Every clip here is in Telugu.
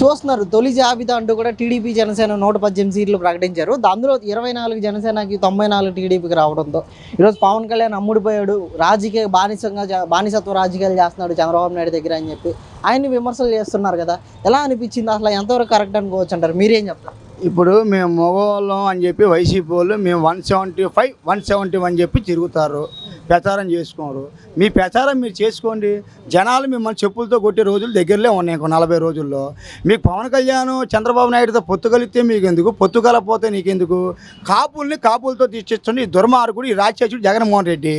చూస్తున్నారు. తొలి జాబితా అంటూ కూడా టీడీపీ జనసేన నూట పద్దెనిమిది సీట్లు ప్రకటించారు. అందులో ఇరవై నాలుగు జనసేనకి తొంభై నాలుగు టీడీపీకి రావడంతో ఈరోజు పవన్ కళ్యాణ్ అమ్ముడిపోయాడు. రాజకీయ బానిసంగా బానిసత్వ రాజకీయాలు చేస్తున్నాడు చంద్రబాబు నాయుడు దగ్గర అని చెప్పి ఆయన్ని విమర్శలు చేస్తున్నారు కదా. ఎలా అనిపించింది? అసలు ఎంతవరకు కరెక్ట్ అనుకోవచ్చు అంటారు? మీరేం చెప్తారు? ఇప్పుడు మేము మగవాళ్ళం అని చెప్పి వైసీపీ వాళ్ళు మేము one seventy five one seventy one చెప్పి తిరుగుతారు. ప్రచారం చేసుకోరు. మీ ప్రచారం మీరు చేసుకోండి. జనాలు మిమ్మల్ని చెప్పులతో కొట్టే రోజులు దగ్గరలో ఉన్నాయి ఇంకో నలభై రోజుల్లో. మీకు పవన్ కళ్యాణ్ చంద్రబాబు నాయుడుతో పొత్తు కలిగితే మీకు ఎందుకు పొత్తు కలపోతే నీకెందుకు? కాపుల్ని కాపులతో తీర్చిస్తుండే ఈ దుర్మార్గుడు ఈ రాక్షసుడు జగన్మోహన్ రెడ్డి.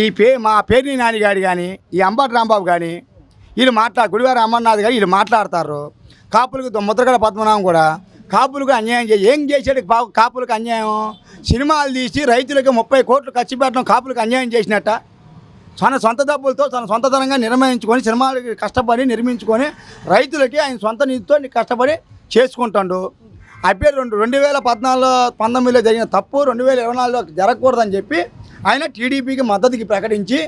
ఈ పే మా పేరుని నానిగాడు కానీ ఈ అంబటి రాంబాబు కానీ వీళ్ళు మాట్లా గుడివారి అమర్నాథ్ గారు వీళ్ళు మాట్లాడతారు. కాపులకు ముద్రగడ పద్మనాభం కూడా. కాపులకు అన్యాయం చేసి ఏం చేశాడు కాపులకు అన్యాయం? సినిమాలు తీసి రైతులకు ముప్పై కోట్లు ఖర్చు పెట్టడం కాపులకు అన్యాయం చేసినట్ట? తన సొంత డబ్బులతో తన సొంతతనంగా నిర్మించుకొని సినిమాలకి కష్టపడి నిర్మించుకొని రైతులకి ఆయన సొంత నిధితో కష్టపడి చేసుకుంటాడు. అప్పే రెండు రెండు వేల పద్నాలుగులో పంతొమ్మిదిలో జరిగిన తప్పు రెండు వేల ఇరవై నాలుగులో జరగకూడదని చెప్పి ఆయన టీడీపీకి మద్దతుకి ప్రకటించి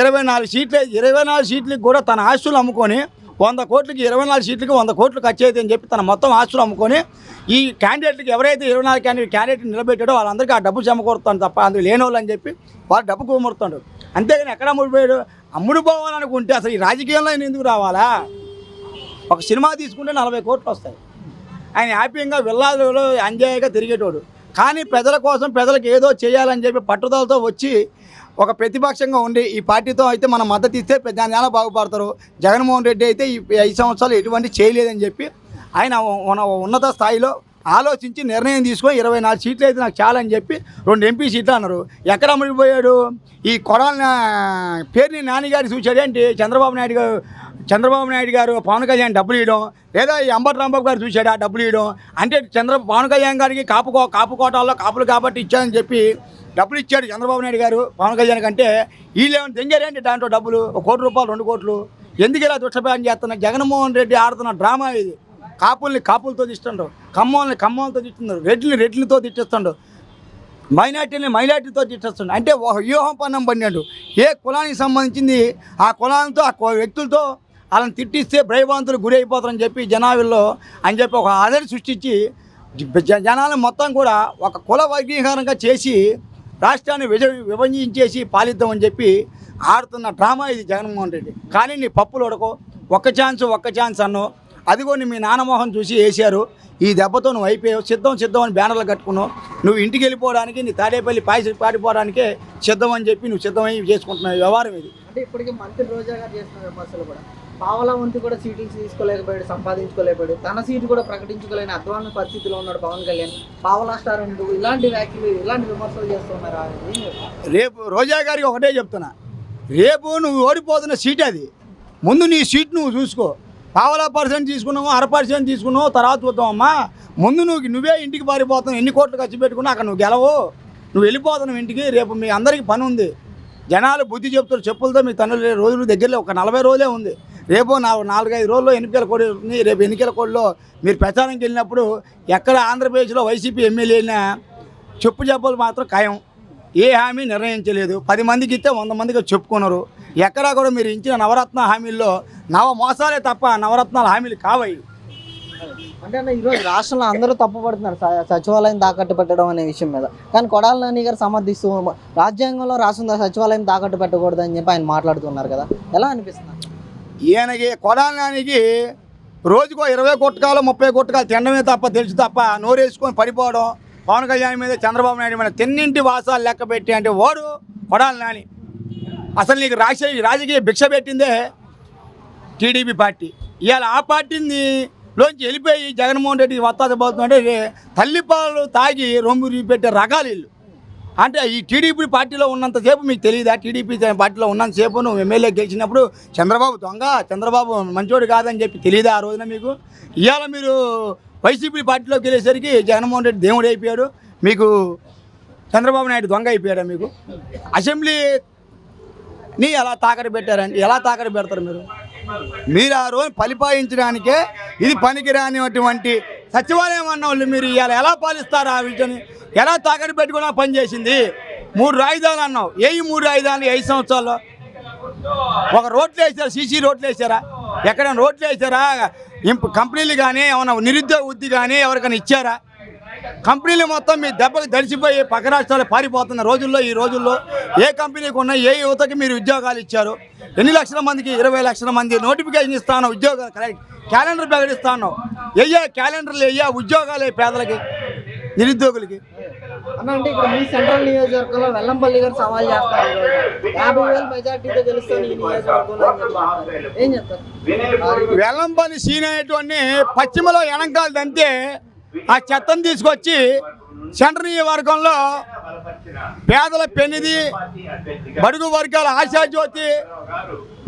ఇరవై నాలుగు సీట్లు ఇరవై నాలుగు సీట్లకి కూడా తన ఆస్తులు అమ్ముకొని వంద కోట్లకి ఇరవై నాలుగు సీట్లకి వంద కోట్లు ఖర్చు అయితే అని చెప్పి తన మొత్తం ఆస్తులు అమ్ముకొని ఈ క్యాండిడేట్లకి ఎవరైతే ఇరవై నాలుగు క్యాండిడేట్ క్యాండిడేట్ నిలబెట్టాడో వాళ్ళందరికీ ఆ డబ్బు సమకూరుతాను తప్ప అందులో లేని వాళ్ళు అని చెప్పి వాళ్ళు డబ్బు కుమరుతాడు అంతేగాని ఎక్కడ అమ్ముడిపోయాడు? అమ్ముడు పోవాలనుకుంటే అసలు ఈ రాజకీయంలో ఆయన ఎందుకు రావాలా? ఒక సినిమా తీసుకుంటే నలభై కోట్లు వస్తాయి. ఆయన హ్యాపీగా విల్లాదులో ఎంజాయ్గా తిరిగేటోడు. కానీ ప్రజల కోసం ప్రజలకు ఏదో చేయాలని చెప్పి పట్టుదలతో వచ్చి ఒక ప్రతిపక్షంగా ఉండి ఈ పార్టీతో అయితే మనం మద్దతు ఇస్తే దాని ఎలా బాగుపడతారు. జగన్మోహన్ రెడ్డి అయితే ఈ ఐదు సంవత్సరాలు ఎటువంటి చేయలేదని చెప్పి ఆయన ఉన్నత స్థాయిలో ఆలోచించి నిర్ణయం తీసుకొని ఇరవై నాలుగు సీట్లు అయితే నాకు చాలని చెప్పి రెండు ఎంపీ సీట్లు అన్నారు. ఎక్కడ అమ్ముడిపోయాడు ఈ కొడాల పేరుని నానిగారి చూశాడు ఏంటి? చంద్రబాబు నాయుడు గారు చంద్రబాబు నాయుడు గారు పవన్ కళ్యాణ్ డబ్బులు ఇవ్వడం లేదా ఈ అంబర్ రాంబాబు గారు చూశాడు ఆ డబ్బులు ఇవ్వడం అంటే చంద్ర పవన్ కళ్యాణ్ గారికి కాపుకో కాపు కోటాల్లో కాపులు కాబట్టి ఇచ్చాడని చెప్పి డబ్బులు ఇచ్చాడు చంద్రబాబు నాయుడు గారు పవన్ కళ్యాణ్ కంటే. వీళ్ళు ఏమైనా దాంట్లో డబ్బులు? ఒక కోటి రూపాయలు రెండు కోట్లు. ఎందుకు ఇలా దుష్టపాయం చేస్తున్నారు? జగన్మోహన్ రెడ్డి ఆడుతున్న డ్రామా ఇది. కాపుల్ని కాపులతో తిస్తుండ్రు ఖమ్మాలని ఖమ్మాలతో తిట్టున్నారు రెడ్లని రెడ్లతో తిట్టిస్తుండ్రు మైనార్టీని మైనార్టీతో తిట్టేస్తుండు అంటే వ్యూహం పన్నం పడినాడు ఏ కులానికి సంబంధించింది? ఆ కులాలతో ఆ వ్యక్తులతో వాళ్ళని తిట్టిస్తే భయభ్రాంతులు గురి అయిపోతారని చెప్పి జనాభాలో అని చెప్పి ఒక ఆదరి సృష్టించి జ- జనాలను మొత్తం కూడా ఒక కుల వర్గీకరణగా చేసి రాష్ట్రాన్ని విజ విభజించేసి పాలిద్దామని చెప్పి ఆడుతున్న డ్రామా ఇది జగన్మోహన్ రెడ్డి. కానీ నీ పప్పులు ఉడకో. ఒక్క ఛాన్స్ ఒక్క ఛాన్స్ అన్నో. అదిగోని మీ నానమోహన్ చూసి వేశారు ఈ దెబ్బతో నువ్వు అయిపోయావు. సిద్ధం సిద్ధం అని బ్యానర్లు కట్టుకున్నావు. నువ్వు ఇంటికి వెళ్ళిపోవడానికి నీ తాడేపల్లి పాయసి పాడిపోవడానికే సిద్ధం అని చెప్పి నువ్వు సిద్ధమై చేసుకుంటున్నావు. వ్యవహారం ఇది. అంటే ఇప్పటికీ మంత్రి రోజా గారు చేస్తున్న విమర్శలు కూడా పావలా వంతు కూడా సీట్లు తీసుకోలేకపోయాడు సంపాదించుకోలేకపోయాడు. తన సీటు కూడా ప్రకటించుకోలేని అధ్వాన పరిస్థితిలో ఉన్నాడు పవన్ కళ్యాణ్. పావలా స్టార్ అంటూ ఇలాంటి వ్యాఖ్యలు ఇలాంటి విమర్శలు చేస్తున్నారు? రేపు రోజా గారికి ఒకటే చెప్తున్నా. రేపు నువ్వు ఓడిపోతున్న సీట్ అది. ముందు నీ సీట్ నువ్వు చూసుకో. పావలా పర్సెంట్ తీసుకున్నావు అర పర్సెంట్ తీసుకున్నావు తర్వాత చూద్దామమ్మా ముందు నువ్వు నువ్వే ఇంటికి పారిపోతున్నావు ఎన్ని కోట్లు ఖర్చు పెట్టుకున్నా అక్కడ నువ్వు గెలవు. నువ్వు వెళ్ళిపోతున్నావు ఇంటికి రేపు మీ అందరికీ పని ఉంది. జనాలు బుద్ధి చెప్తారు చెప్పులతో మీ తండ్రి రోజులు దగ్గరలో ఒక నలభై రోజులే ఉంది. రేపు నా నాలుగైదు రోజుల్లో ఎన్నికల కోడి ఉంది రేపు ఎన్నికల కోడిలో మీరు ప్రచారంకి వెళ్ళినప్పుడు ఎక్కడ ఆంధ్రప్రదేశ్లో వైసీపీ ఎమ్మెల్యే అయినా చెప్పు చెప్పలు మాత్రం ఖాయం. ఏ హామీ నిర్ణయించలేదు. పది మందికి ఇస్తే వంద మందికి చెప్పుకున్నారు ఎక్కడా కూడా మీరు ఇచ్చిన నవరత్న హామీల్లో నవ మోసాలే తప్ప నవరత్నాల హామీలు కావాయి. అంటే ఈరోజు రాష్ట్రంలో అందరూ తప్పుపడుతున్నారు స- సచివాలయం తాకట్టు పెట్టడం అనే విషయం మీద. కానీ కొడాల నాని గారు సమర్థిస్తూ రాజ్యాంగంలో రాసిన సచివాలయం తాకట్టు పెట్టకూడదని చెప్పి ఆయన మాట్లాడుతున్నారు కదా. ఎలా అనిపిస్తుంది? ఈయనకి కొడాలనానికి రోజుకో ఇరవై కొట్టకాలు ముప్పై కొట్టకాలు తినడమే తప్ప తెలుసు తప్ప నోరేసుకొని పడిపోవడం పవన్ కళ్యాణ్ మీద చంద్రబాబు నాయుడు మీద తిన్నింటి వాసాలు లెక్క పెట్టి అంటే వాడు కొడాలి నాని. అసలు నీకు రాజకీయ రాజకీయ భిక్ష పెట్టిందే టీడీపీ పార్టీ. ఇవాళ ఆ పార్టీని లోంచి వెళ్ళిపోయి జగన్మోహన్ రెడ్డి వత్తాది పోతుందంటే తల్లిపాలు తాగి రొమ్ము పెట్టే రకాలు వీళ్ళు. అంటే ఈ టీడీపీ పార్టీలో ఉన్నంతసేపు మీకు తెలియదా టీడీపీ పార్టీలో ఉన్నంతసేపు నువ్వు ఎమ్మెల్యే గెలిచినప్పుడు చంద్రబాబు దొంగ చంద్రబాబు మంచోడు కాదని చెప్పి తెలియదా ఆ రోజున మీకు? ఇవాళ మీరు వైసీపీ పార్టీలోకి వెళ్ళేసరికి జగన్మోహన్ రెడ్డి దేవుడు అయిపోయాడు. మీకు చంద్రబాబు నాయుడు దొంగ అయిపోయాడా మీకు? అసెంబ్లీ నీ ఎలా తాకట పెట్టారండి? ఎలా తాకట పెడతారు మీరు? మీరు ఆ రోజు పరిపాలించడానికే ఇది పనికిరానివంటి సచివాలయం అన్న వాళ్ళు మీరు ఇవాళ ఎలా పాలిస్తారు ఆ విషయాన్ని ఎలా తాకడి పెట్టుకున్నా పని చేసింది? మూడు రాజధానులు అన్నావు. ఏ మూడు రాజధానులు ఐదు సంవత్సరాల్లో? ఒక రోడ్లు వేసారు? సీసీ రోడ్లు వేసారా? ఎక్కడైనా రోడ్లు వేసారా? కంపెనీలు కానీ ఏమైనా నిరుద్యోగ వృద్ధి కానీ ఎవరికైనా ఇచ్చారా? కంపెనీలు మొత్తం మీ దెబ్బకి దడిచిపోయి పక్క రాష్ట్రాలు పారిపోతున్న రోజుల్లో ఈ రోజుల్లో ఏ కంపెనీకి ఉన్నా ఏ యువతకి మీరు ఉద్యోగాలు ఇచ్చారు? ఎన్ని లక్షల మందికి? ఇరవై లక్షల మంది నోటిఫికేషన్ ఇస్తాను ఉద్యోగాలు క్యాలెండర్ ప్రకటిస్తాను వెయ్యా క్యాలెండర్లు వెయ్యా ఉద్యోగాలు పేదలకి నిరుద్యోగులకి అన్న అంటే ఇక్కడ మీ సెంట్రల్ నియోజకవర్గంలో వెల్లంపల్లి గారు సవాల్ చేస్తారు. యాభై వేలు మెజార్టీతో గెలుస్తాను ఈ నియోజకవర్గంలో. ఏం చెప్తారు వెల్లంపల్లి సీన్ అనేటువంటి పశ్చిమలో వెనకాల దంతే ఆ చెత్తను తీసుకొచ్చి సెంటర్ నియోజకవర్గంలో పేదల పెన్నిది బడుగు వర్గాల ఆశాజ్యోతి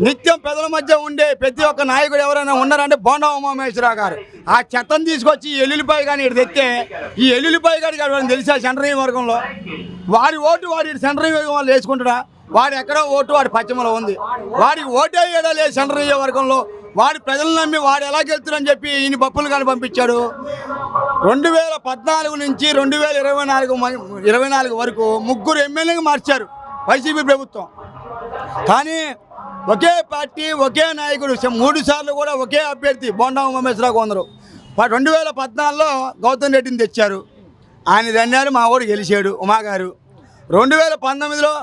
నిత్యం పెదల మధ్య ఉండే ప్రతి ఒక్క నాయకుడు ఎవరైనా ఉన్నారంటే బోండా ఉమామేశ్వరరావు గారు. ఆ చెత్తను తీసుకొచ్చి ఎల్లుల్లిపాయ కానీ ఇక్కడ తెస్తే ఈ ఎల్లుల్లిపాయ గారికి ఎవరైనా తెలిసా సెంటర్ వర్గంలో? వారి ఓటు వారి సెంటర్ వాళ్ళు వేసుకుంటారా వాడు ఎక్కడో ఓటు వాడి పశ్చిమలో ఉంది. వాడికి ఓటు వేయడా లేదు సెంటర్ వర్గంలో. వాడి ప్రజలను నమ్మి వాడు ఎలా గెలుతున్నారని చెప్పి ఈయన పప్పులు కానీ పంపించాడు. రెండు వేల పద్నాలుగు నుంచి రెండు వేల ఇరవై నాలుగు మ- ఇరవై నాలుగు వరకు ముగ్గురు ఎమ్మెల్యేగా మార్చారు వైసీపీ ప్రభుత్వం. కానీ ఒకే పార్టీ ఒకే నాయకుడు. మూడు సార్లు కూడా ఒకే అభ్యర్థి బోండా ఉమేశ్వరరావు కొందరు రెండు వేల పద్నాలుగులో గౌతమ్ రెడ్డిని తెచ్చారు. ఆయన దన్నారు మా ఊరు గెలిచాడు ఉమాగారు. రెండు వేల పంతొమ్మిదిలో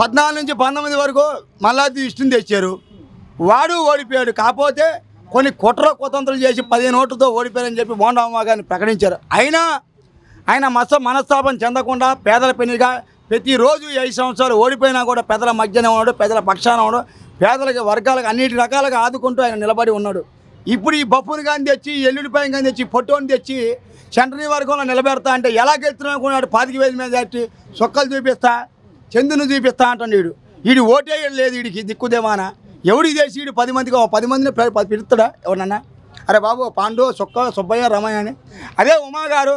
పద్నాలుగు నుంచి పంతొమ్మిది వరకు మల్లాది విష్ణుని తెచ్చారు. వాడు ఓడిపోయాడు. కాకపోతే కొన్ని కుట్ర కుతంత్రాలు చేసి పదిహేను ఓట్లతో ఓడిపోయారని చెప్పి బోండా ఉమాగారిని ప్రకటించారు. అయినా ఆయన మస మనస్తాపం చెందకుండా పేదల పెనిగా ప్రతిరోజు ఐదు సంవత్సరాలు ఓడిపోయినా కూడా పెద్దల మధ్యన ఉన్నాడు పెద్దల పక్షాన ఉన్నాడు. పేదలకి వర్గాలకు అన్నిటి రకాలుగా ఆదుకుంటూ ఆయన నిలబడి ఉన్నాడు. ఇప్పుడు ఈ బప్పుని కానీ తెచ్చి ఎల్లుడిపాయం కానీ తెచ్చి పొట్టోని తెచ్చి సెంట్రీ వర్గంలో నిలబెడతా అంటే ఎలా గెలుతున్నాడు అనుకున్నాడు పాతిక వేల మీద తెచ్చి సొక్కలు చూపిస్తా చందును చూపిస్తా అంటాడు వీడు. వీడు ఓటేయడం లేదు వీడికి దిక్కుదేమాన. ఎవడికి చేసి వీడు పది మందికి పది మందిని పిలు- పిలుస్తాడా ఎవరన్నా అరే బాబు పాండు సొక్క సుబ్బయ్య రమయ్య అని. అదే ఉమా గారు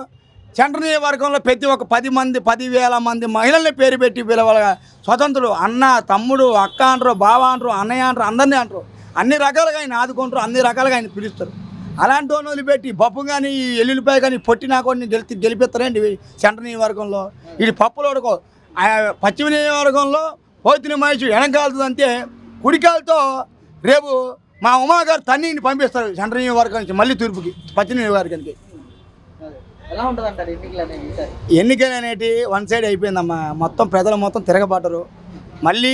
సెంటర్ నియోజకవర్గంలో ప్రతి ఒక్క పది మంది పదివేల మంది మహిళల్ని పేరు పెట్టి పిలవాల. స్వతంత్రులు అన్న తమ్ముడు అక్క అంటారు బావ అంటారు అన్నయ్య అంటారు అందరినీ అంటారు. అన్ని రకాలుగా ఆయన ఆదుకుంటారు అన్ని రకాలుగా ఆయన పిలుస్తారు. అలాంటి వాళ్ళు పెట్టి పప్పు కానీ ఎల్లుల్లిపాయ కానీ పొట్టినా కొన్ని గెలిపి గెలిపిస్తారండి ఇవి సెంటర్ నియోజకవర్గంలో ఇది పప్పులు ఉడకో పశ్చిమ నియోజకవర్గంలో పోతిన మహేష్ వెనకాలుతుంది అంతే కుడికాలతో రేపు మా ఉమాగారు తన్నీని పంపిస్తారు సెంటర్ నియోజకవర్గం నుంచి మళ్ళీ తూర్పుకి పశ్చిమ నియోజకవర్గానికి ఎలా ఉంటుంది ఎన్నికలు అనేవి ఈసారి ఎన్నికలు అనేటి వన్ సైడ్ అయిపోయిందమ్మా. మొత్తం ప్రజలు మొత్తం తిరగబడ్డరు. మళ్ళీ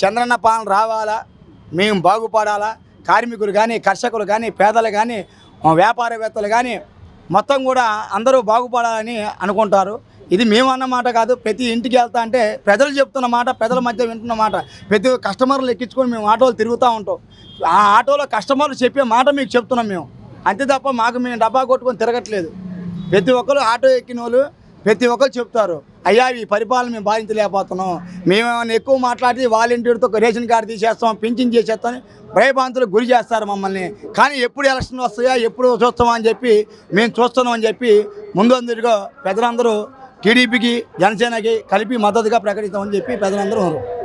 చంద్రన్న పాలన రావాలా? మేము బాగుపడాలా? కార్మికులు కానీ కర్షకులు కానీ పేదలు కానీ వ్యాపారవేత్తలు కానీ మొత్తం కూడా అందరూ బాగుపడాలని అనుకుంటారు. ఇది మేము అన్నమాట కాదు. ప్రతి ఇంటికి వెళ్తా అంటే ప్రజలు చెప్తున్న మాట ప్రజల మధ్య వింటున్న మాట. ప్రతి కస్టమర్లు ఎక్కించుకొని మేము ఆటోలు తిరుగుతూ ఉంటాం. ఆ ఆటోలో కస్టమర్లు చెప్పే మాట మీకు చెప్తున్నాం మేము. అంతే తప్ప మాకు మేము డబ్బా కొట్టుకొని తిరగట్లేదు. ప్రతి ఒక్కరు ఆటో ఎక్కిన వాళ్ళు ప్రతి ఒక్కరు చెప్తారు అయ్యా ఈ పరిపాలన మేము బాధించలేకపోతున్నాం. మేమేమైనా ఎక్కువ మాట్లాడి వాలంటీర్తో రేషన్ కార్డు తీసేస్తాం పింఛన్ చేసేస్తాం భయభ్రాంతులకు గురి చేస్తారు మమ్మల్ని. కానీ ఎప్పుడు ఎలక్షన్ వస్తాయా ఎప్పుడు చూస్తామా అని చెప్పి మేము చూస్తున్నాం అని చెప్పి ముందందరిగా పెద్దలందరూ టీడీపీకి జనసేనకి కలిపి మద్దతుగా ప్రకటిస్తామని చెప్పి పెద్దలందరూ ఉన్నారు.